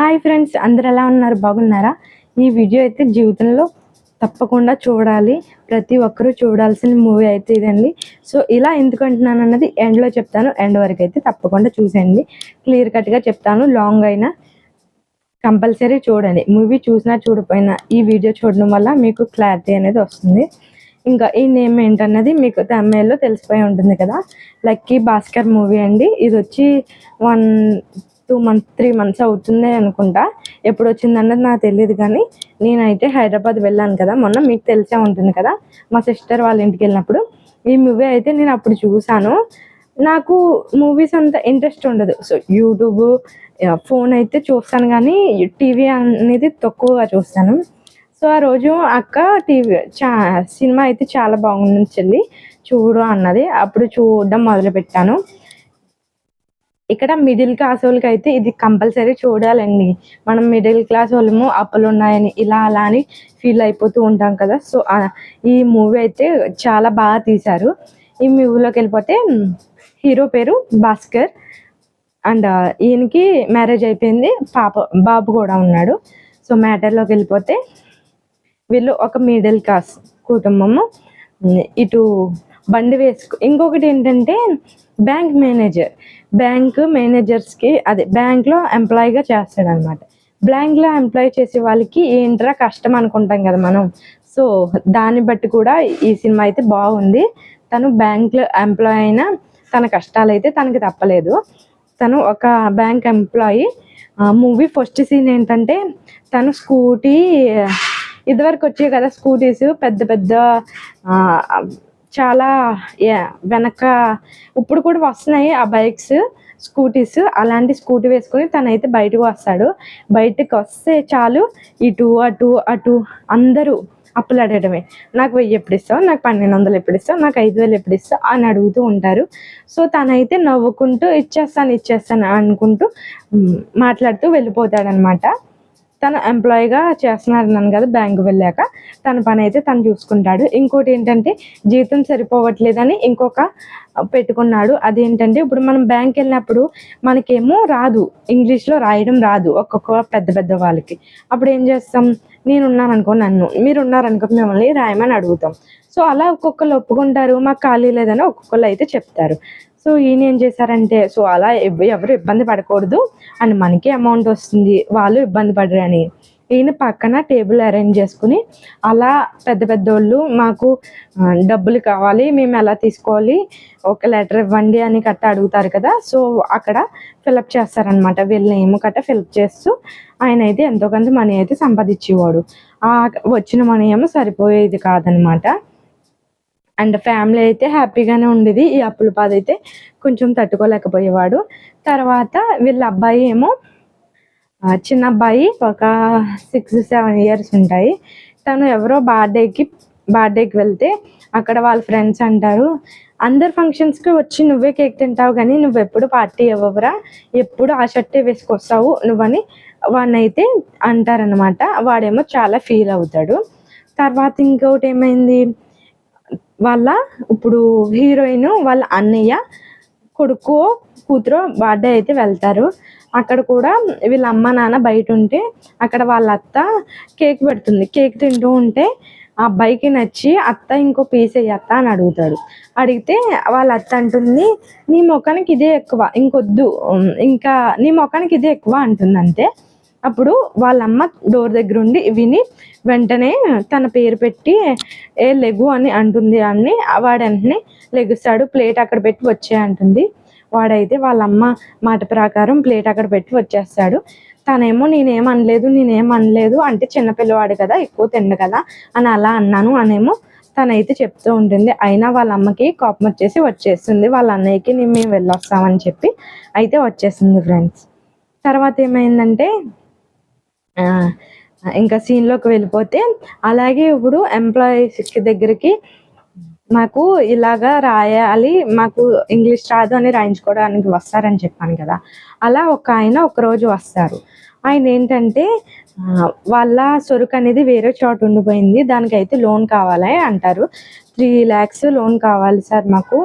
Hi friends అందరు ఎలా ఉన్నారు? బాగున్నారా? ఈ వీడియో అయితే జీవితంలో తప్పకుండా చూడాలి. ప్రతి ఒక్కరూ చూడాల్సిన మూవీ అయితే ఇదండి. సో ఇలా ఎందుకు అంటున్నాను అన్నది ఎండ్లో చెప్తాను. ఎండ్ వరకు అయితే తప్పకుండా చూసేయండి. క్లియర్ కట్గా చెప్తాను. లాంగ్ అయినా కంపల్సరీ చూడండి. మూవీ చూసినా చూడపోయినా ఈ వీడియో చూడడం వల్ల మీకు క్లారిటీ అనేది వస్తుంది. ఇంకా ఈ నేమ్ ఏంటన్నది మీకు తమిళలో తెలిసిపోయి ఉంటుంది కదా. లక్కీ భాస్కర్ మూవీ అండి. ఇది వచ్చి one two month three months అవుతుందే అనుకుంటా. ఎప్పుడు వచ్చిందన్నది నాకు తెలియదు కానీ నేనైతే హైదరాబాద్ వెళ్ళాను కదా మొన్న మీకు తెలిసే ఉంటుంది కదా మా సిస్టర్ వాళ్ళ ఇంటికి వెళ్ళినప్పుడు. ఈ మూవీ అయితే నేను అప్పుడు చూసాను నాకు మూవీస్ అంత ఇంట్రెస్ట్ ఉండదు. సో యూట్యూబ్ ఫోన్ అయితే చూస్తాను కానీ టీవీ అనేది తక్కువగా చూస్తాను. సో ఆ రోజు అక్క టీవీ చా సినిమా అయితే చాలా బాగుంది చెల్లి చూడు అన్నది. అప్పుడు చూడడం మొదలుపెట్టాను. ఇక్కడ మిడిల్ క్లాస్ వాళ్ళకి అయితే ఇది కంపల్సరీ చూడాలండి. మనం మిడిల్ క్లాస్ వాళ్ళము అప్పులు ఉన్నాయని ఇలా అలా అని ఫీల్ అయిపోతూ ఉంటాం కదా. సో ఈ మూవీ అయితే చాలా బాగా తీశారు. ఈ మూవీలోకి వెళ్ళిపోతే హీరో పేరు భాస్కర్. అండ్ ఈయనకి మ్యారేజ్ అయిపోయింది. పాప బాబు కూడా ఉన్నాడు. సో మ్యాటర్లోకి వెళ్ళిపోతే వీళ్ళు ఒక మిడిల్ క్లాస్ కుటుంబము. ఇటు బండి వేసుకో ఇంకొకటి ఏంటంటే బ్యాంక్ మేనేజర్. బ్యాంక్ మేనేజర్స్కి అదే బ్యాంక్లో ఎంప్లాయీగా చేస్తాడనమాట. బ్యాంక్లో ఎంప్లాయ్ చేసే వాళ్ళకి ఏంట్రా కష్టం అనుకుంటాం కదా మనం. సో దాన్ని బట్టి కూడా ఈ సినిమా అయితే బాగుంది. తను బ్యాంక్లో ఎంప్లాయ్ అయినా తన కష్టాలు అయితే తనకి తప్పలేదు. తను ఒక bank employee. Movie first scene ఏంటంటే తను స్కూటీ ఇదివరకు వచ్చాయి కదా స్కూటీస్ పెద్ద పెద్ద చాలా యా- వెనక ఇప్పుడు కూడా వస్తున్నాయి ఆ బైక్స్ స్కూటీస్. అలాంటి స్కూటీ వేసుకొని తనైతే బయటకు వస్తాడు. బయటకు వస్తే చాలు ఇటు అటు అటు అందరూ అప్పులు అడగడమే నాకు వెయ్యి ఎప్పుడు ఇస్తావు? నాకు పన్నెండు వందలు ఎప్పుడు ఇస్తావు? నాకు ఐదు వేలు ఎప్పుడు ఇస్తావు? అని అడుగుతూ ఉంటారు. సో తనైతే నవ్వుకుంటూ ఇచ్చేస్తాను ఇచ్చేస్తాను అనుకుంటూ మాట్లాడుతూ వెళ్ళిపోతాడనమాట. తను ఎంప్లాయీగా చేస్తున్నారన్నాను కదా బ్యాంకు వెళ్ళాక. తన పని అయితే తను చూసుకుంటాడు. ఇంకోటి ఏంటంటే జీతం సరిపోవట్లేదని ఇంకొక పెట్టుకున్నాడు. అదేంటంటే ఇప్పుడు మనం బ్యాంక్ వెళ్ళినప్పుడు మనకేమో రాదు. ఇంగ్లీష్లో రాయడం రాదు ఒక్కొక్క పెద్ద పెద్ద వాళ్ళకి. అప్పుడు ఏం చేస్తాం? నేను ఉన్నాను అనుకో నన్ను. మీరు ఉన్నారనుకో మిమ్మల్ని రాయమని అడుగుతాం. సో అలా ఒక్కొక్కరు ఒప్పుకుంటారు. మాకు ఖాళీ లేదని ఒక్కొక్కరు అయితే చెప్తారు. సో ఈయన ఏం చేశారంటే సో అలా ఎవరు ఇబ్బంది పడకూడదు అండ్ మనకి అమౌంట్ వస్తుంది వాళ్ళు ఇబ్బంది పడరని. ఈయన పక్కన టేబుల్ అరేంజ్ చేసుకుని అలా పెద్ద పెద్ద వాళ్ళు మాకు డబ్బులు కావాలి మేము ఎలా తీసుకోవాలి ఒక లెటర్ ఇవ్వండి అని కట్ట అడుగుతారు కదా సో అక్కడ ఫిలప్ చేస్తారనమాట. వీళ్ళ నేమ్ కట్ట ఫిలప్ చేస్తూ ఆయన అయితే ఎంతో కొంత మనీ అయితే సంపాదించేవాడు. ఆ వచ్చిన మనీ ఏమో సరిపోయేది కాదనమాట. అండ్ ఫ్యామిలీ అయితే హ్యాపీగానే ఉండేది. ఈ అప్పుల బాధ అయితే కొంచెం తట్టుకోలేకపోయేవాడు. తర్వాత వీళ్ళ అబ్బాయి ఏమో చిన్న అబ్బాయి ఒక సిక్స్ సెవెన్ ఇయర్స్ ఉంటాయి. తను ఎవరో బర్త్డేకి బర్త్డేకి వెళ్తే అక్కడ వాళ్ళ ఫ్రెండ్స్ అంటారు అందరు ఫంక్షన్స్కి వచ్చి నువ్వే కేక్ తింటావు కానీ నువ్వు ఎప్పుడు పార్టీ ఇవ్వవురా ఎప్పుడు ఆ షర్టే వేసుకొస్తావు నువ్వని వాడినైతే అంటారనమాట వాడేమో చాలా ఫీల్ అవుతాడు. తర్వాత ఇంకొకటి ఏమైంది? వాళ్ళ ఇప్పుడు హీరోయిన్ వాళ్ళ అన్నయ్య కొడుకు కూతురు బర్త్డే అయితే వెళ్తారు. అక్కడ కూడా వీళ్ళ అమ్మ నాన్న బయట ఉంటే అక్కడ వాళ్ళ అత్త కేక్ పెడుతుంది. కేక్ తింటూ ఉంటే ఆ అబ్బాయికి నచ్చి అత్త ఇంకో పీస్ అయ్యి అత్త అని అడుగుతాడు. అడిగితే వాళ్ళ అత్త అంటుంది నీ ముఖానికి ఇదే ఎక్కువ ఇంకొద్దు ఇంకా నీ ముఖానికి ఇదే ఎక్కువ అంటుంది అంతే అప్పుడు వాళ్ళ అమ్మ డోర్ దగ్గర ఉండి విని వెంటనే తన పేరు పెట్టి ఏ లెగు అని అంటుంది అని వాడు వెంటనే లెగుస్తాడు ప్లేట్ అక్కడ పెట్టి వచ్చే అంటుంది. వాడైతే వాళ్ళ అమ్మ మాట ప్రకారం ప్లేట్ అక్కడ పెట్టి వచ్చేస్తాడు. తనేమో నేనేం అనలేదు నేనేం అనలేదు అంటే చిన్నపిల్లవాడు కదా ఎక్కువ తిండు కదా అని అలా అన్నాను అనేమో తనైతే చెప్తూ ఉంటుంది. అయినా వాళ్ళ అమ్మకి కోపం వచ్చేసి వచ్చేస్తుంది. వాళ్ళ అన్నయ్యకి నేను మేము వెళ్ళొస్తామని చెప్పి అయితే వచ్చేసింది ఫ్రెండ్స్. తర్వాత ఏమైందంటే ఇంకా సీన్లోకి వెళ్ళిపోతే అలాగే ఇప్పుడు ఎంప్లాయీస్ దగ్గరికి మాకు ఇలాగా రాయాలి మాకు ఇంగ్లీష్ రాదు అని రాయించుకోవడానికి వస్తారని చెప్పాను కదా. అలా ఒక ఆయన ఒక రోజు వస్తారు. ఆయన ఏంటంటే వాళ్ళ సొరుకు అనేది వేరే చోట ఉండిపోయింది దానికైతే లోన్ కావాలి అంటారు. త్రీ ల్యాక్స్ లోన్ కావాలి సార్ మాకు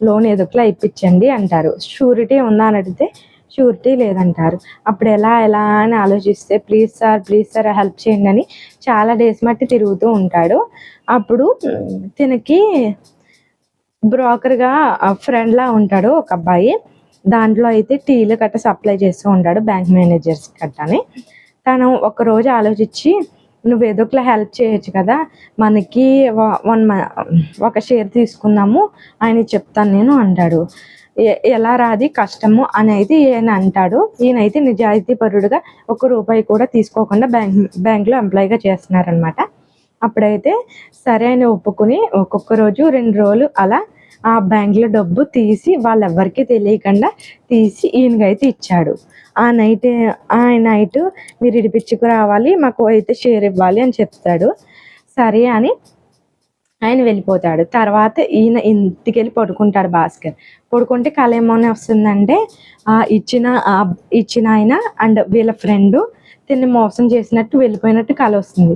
లోన్ ఎదుకులా ఇప్పించండి అంటారు. షూరిటీ ఉందా అని అడిగితే షూరిటీ లేదంటారు. అప్పుడు ఎలా ఎలా అని ఆలోచిస్తే please sir please sir help చేయండి అని చాలా డేస్ మట్టి తిరుగుతూ ఉంటాడు. అప్పుడు తినకి బ్రోకర్గా ఫ్రెండ్లా ఉంటాడు ఒక అబ్బాయి. దాంట్లో అయితే టీలు గట్ట సప్లై చేస్తూ ఉంటాడు బ్యాంక్ మేనేజర్స్ గట్టని తను ఒక రోజు ఆలోచించి నువ్వు ఏదో ఒకలా హెల్ప్ చేయొచ్చు కదా. మనకి వన్ ఒక షేర్ తీసుకుందాము. ఆయన చెప్తాను నేను అంటాడు. ఎలా రాది కష్టము అని అయితే ఈయన అంటాడు. ఈయనైతే నిజాయితీ పరుడుగా ఒక రూపాయి కూడా తీసుకోకుండా బ్యాంక్ బ్యాంక్లో ఎంప్లాయీగా చేస్తున్నారనమాట అప్పుడైతే సరే అని ఒప్పుకుని ఒక్కొక్క రోజు రెండు రోజులు అలా ఆ బ్యాంక్లో డబ్బు తీసి వాళ్ళెవ్వరికీ తెలియకుండా తీసి ఈయనకైతే ఇచ్చాడు. ఆ నైట్ ఆ నైట్ మీరు ఇడిపించుకు రావాలి మాకు అయితే షేర్ ఇవ్వాలి అని చెప్తాడు. సరే అని ఆయన వెళ్ళిపోతాడు. తర్వాత ఈయన ఇంటికి వెళ్ళి పడుకుంటాడు భాస్కర్. పడుకుంటే కళ ఏమని వస్తుందంటే ఆ ఇచ్చిన ఇచ్చిన ఆయన అండ్ వీళ్ళ ఫ్రెండ్ తిని మోసం చేసినట్టు వెళ్ళిపోయినట్టు కళ వస్తుంది.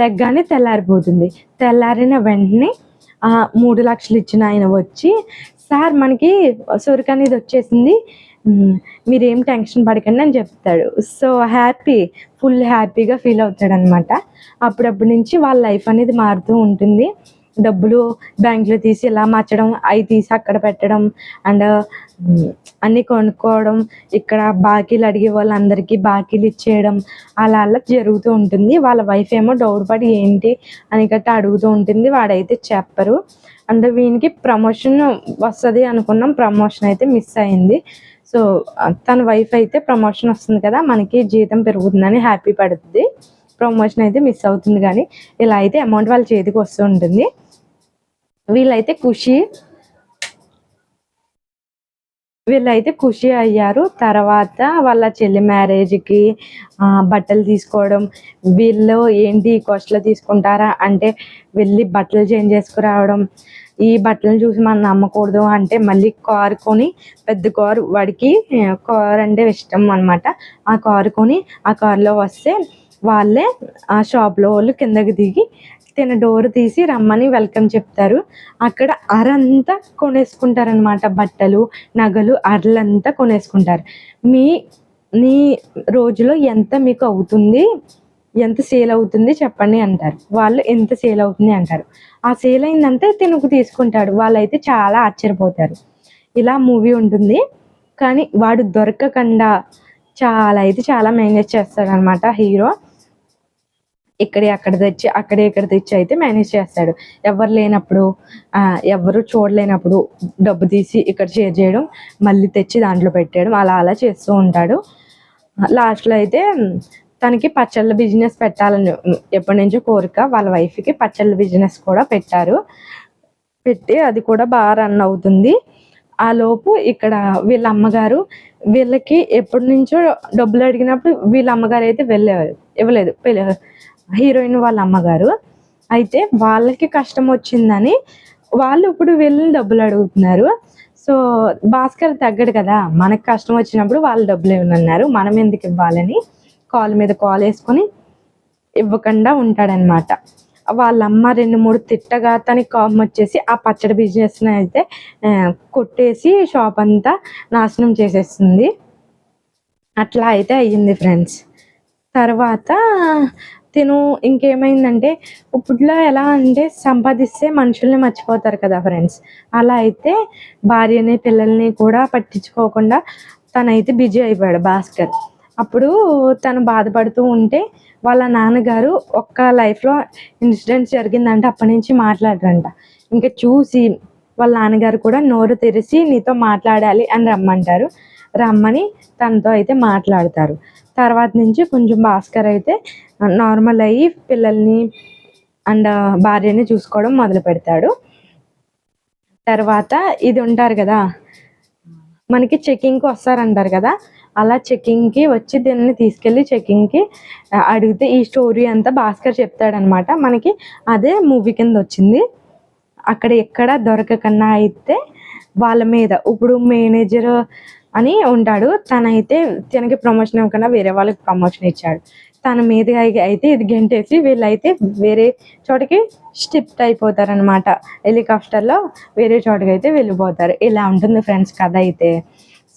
లెగ్గానే తెల్లారిపోతుంది. తెల్లారిన వెంటనే ఆ మూడు లక్షలు ఇచ్చిన ఆయన వచ్చి సార్ మనకి సొరుకు అనేది వచ్చేసింది. మీరేం టెన్షన్ పడకండి అని చెప్తాడు. సో హ్యాపీ ఫుల్ హ్యాపీగా ఫీల్ అవుతాడు అనమాట అప్పుడప్పటి నుంచి వాళ్ళ లైఫ్ అనేది మారుతూ ఉంటుంది. డబ్బులు బ్యాంకులో తీసి ఇలా మార్చడం అవి తీసి అక్కడ పెట్టడం అండ్ అన్నీ కొనుక్కోవడం ఇక్కడ బాకీలు అడిగే వాళ్ళందరికీ బాకీలు ఇచ్చేయడం అలా అలా జరుగుతూ ఉంటుంది. వాళ్ళ వైఫ్ ఏమో డౌట్ పడి ఏంటి అని గట్ట అడుగుతూ ఉంటుంది. వాడైతే చెప్పరు. అండ్ వీనికి ప్రమోషన్ వస్తుంది అనుకున్నాం. ప్రమోషన్ అయితే మిస్ అయింది. సో తన వైఫ్ అయితే ప్రమోషన్ వస్తుంది కదా మనకి జీతం పెరుగుతుందని హ్యాపీ పడుతుంది. ప్రమోషన్ అయితే మిస్ అవుతుంది కానీ ఇలా అయితే అమౌంట్ వాళ్ళ చేతికి వస్తూ ఉంటుంది. వీళ్ళైతే ఖుషి. వీళ్ళైతే ఖుషి అయ్యారు. తర్వాత వాళ్ళ చెల్లి మ్యారేజ్కి బట్టలు తీసుకోవడం వీళ్ళు ఏంటి ఈ కాస్ట్లో తీసుకుంటారా అంటే వెళ్ళి బట్టలు చేంజ్ చేసుకురావడం. ఈ బట్టలను చూసి మనం నమ్మకూడదు అంటే మళ్ళీ కారు కొని పెద్ద కారు వాడికి కారు అంటే ఇష్టం అనమాట ఆ కారు కొని ఆ కారులో వస్తే వాళ్ళే ఆ షాప్లో వాళ్ళు కిందకి దిగి తిన డోర్ తీసి రమ్మని వెల్కమ్ చెప్తారు. అక్కడ అరంతా కొనేసుకుంటారనమాట బట్టలు నగలు అరలంతా కొనేసుకుంటారు. మీ నీ రోజులో ఎంత మీకు అవుతుంది? ఎంత సేల్ అవుతుంది చెప్పండి అంటారు. వాళ్ళు ఎంత సేల్ అవుతుంది అంటారు. ఆ సేల్ అయిందంతా తినుకు తీసుకుంటాడు. వాళ్ళైతే చాలా ఆశ్చర్యపోతారు. ఇలా మూవీ ఉంటుంది. కానీ వాడు దొరకకుండా చాలా అయితే చాలా మేనేజ్ చేస్తాడనమాట హీరో. ఇక్కడే అక్కడ తెచ్చి అక్కడే ఇక్కడ తెచ్చి అయితే మేనేజ్ చేస్తాడు. ఎవరు లేనప్పుడు ఎవరు చూడలేనప్పుడు డబ్బు తీసి ఇక్కడ షేర్ చేయడం మళ్ళీ తెచ్చి దాంట్లో పెట్టేయడం అలా అలా చేస్తూ ఉంటాడు. లాస్ట్లో అయితే తనకి పచ్చళ్ళ బిజినెస్ పెట్టాలని ఎప్పటి నుంచో కోరిక వాళ్ళ వైఫ్కి పచ్చళ్ళ బిజినెస్ కూడా పెట్టారు. పెట్టి అది కూడా బాగా రన్ అవుతుంది. ఆ లోపు ఇక్కడ వీళ్ళ అమ్మగారు వీళ్ళకి ఎప్పటి నుంచో డబ్బులు అడిగినప్పుడు వీళ్ళ అమ్మగారు అయితే వెళ్ళేవారు ఇవ్వలేదు హీరోయిన్ వాళ్ళ అమ్మగారు. అయితే వాళ్ళకి కష్టం వచ్చిందని వాళ్ళు ఇప్పుడు వెళ్ళి డబ్బులు అడుగుతున్నారు. సో భాస్కర్ తగ్గడు కదా మనకి కష్టం వచ్చినప్పుడు వాళ్ళు డబ్బులు ఇవ్వనన్నారు మనం ఎందుకు ఇవ్వాలని కాల్ మీద కాల్ వేసుకొని ఇవ్వకుండా ఉంటాడనమాట వాళ్ళ అమ్మ రెండు మూడు తిట్టగా తనకి కోపం వచ్చేసి ఆ పచ్చడి బిజినెస్ని అయితే కొట్టేసి షాప్ అంతా నాశనం చేసేస్తుంది. అట్లా అయితే అయ్యింది ఫ్రెండ్స్ తర్వాత తిను ఇంకేమైందంటే ఇప్పుడులో ఎలా అంటే సంపాదిస్తే మనుషుల్ని మర్చిపోతారు కదా ఫ్రెండ్స్ అలా అయితే భార్యని పిల్లల్ని కూడా పట్టించుకోకుండా తనైతే బిజీ అయిపోయాడు భాస్కర్. అప్పుడు తను బాధపడుతూ ఉంటే వాళ్ళ నాన్నగారు ఒక్క లైఫ్లో ఇన్సిడెంట్ జరిగిందంటే అప్పటి నుంచి మాట్లాడరంట. ఇంకా చూసి వాళ్ళ నాన్నగారు కూడా నోరు తెరిచి నీతో మాట్లాడాలి అని రమ్మంటారు. రమ్మని తనతో అయితే మాట్లాడతారు. తర్వాత నుంచి కొంచెం భాస్కర్ అయితే నార్మల్ అయ్యి పిల్లల్ని అండ్ భార్యని చూసుకోవడం మొదలు పెడతాడు. తర్వాత ఇది ఉంటారు కదా మనకి చెకింగ్కి వస్తారంటారు కదా అలా చెకింగ్కి వచ్చి దీన్ని తీసుకెళ్ళి చెకింగ్కి అడిగితే ఈ స్టోరీ అంతా భాస్కర్ చెప్తాడనమాట. మనకి అదే మూవీ కింద వచ్చింది. అక్కడ ఎక్కడ దొరకకన్నా అయితే వాళ్ళ మీద ఇప్పుడు మేనేజర్ అని ఉంటాడు. తనైతే తనకి ప్రమోషన్ ఇవ్వకుండా వేరే వాళ్ళకి ప్రమోషన్ ఇచ్చాడు. తన ఏది అయితే ఇది గెంటేసి వీళ్ళైతే వేరే చోటకి షిఫ్ట్ అయిపోతారనమాట హెలికాప్టర్లో వేరే చోటకి అయితే వెళ్ళిపోతారు. ఇలా ఉంటుంది ఫ్రెండ్స్ కథ అయితే.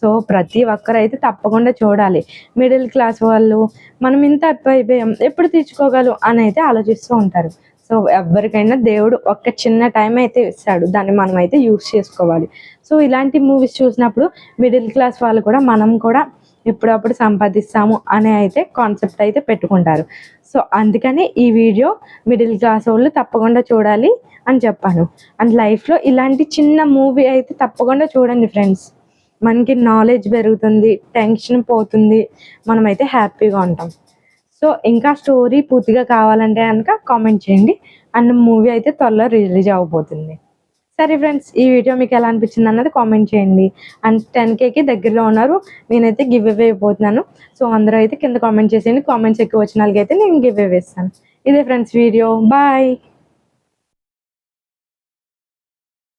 సో ప్రతి ఒక్కరు అయితే తప్పకుండా చూడాలి. మిడిల్ క్లాస్ వాళ్ళు మనం ఇంత అయిపోయాం ఎప్పుడు తీర్చుకోగలం అని అయితే ఆలోచిస్తూ ఉంటారు. సో ఎవరికైనా దేవుడు ఒక్క చిన్న టైం అయితే ఇస్తాడు. దాన్ని మనం అయితే యూస్ చేసుకోవాలి. సో ఇలాంటి మూవీస్ చూసినప్పుడు మిడిల్ క్లాస్ వాళ్ళు కూడా మనం కూడా ఎప్పుడప్పుడు సంపాదిస్తాము అనే అయితే కాన్సెప్ట్ అయితే పెట్టుకుంటారు. సో అందుకని ఈ వీడియో మిడిల్ క్లాస్ వాళ్ళు తప్పకుండా చూడాలి అని చెప్పాను. అండ్ లైఫ్లో ఇలాంటి చిన్న మూవీ అయితే తప్పకుండా చూడండి ఫ్రెండ్స్ మనకి నాలెడ్జ్ పెరుగుతుంది టెన్షన్ పోతుంది మనమైతే హ్యాపీగా ఉంటాం. సో ఇంకా స్టోరీ పూర్తిగా కావాలంటే కనుక కామెంట్ చేయండి. అండ్ మూవీ అయితే త్వరలో రిలీజ్ అవ్వబోతుంది. సరే ఫ్రెండ్స్ ఈ వీడియో మీకు ఎలా అనిపించింది అన్నది కామెంట్ చేయండి. అండ్ టెన్ కేకి దగ్గరలో ఉన్నారు. నేనైతే గివ్ అవే అయిపోతున్నాను. సో అందరూ అయితే కింద కామెంట్ చేసేయండి. కామెంట్స్ ఎక్కువ వచ్చిన వాళ్ళకి అయితే నేను గివ్ అవే ఇస్తాను ఇదే ఫ్రెండ్స్ వీడియో. బాయ్.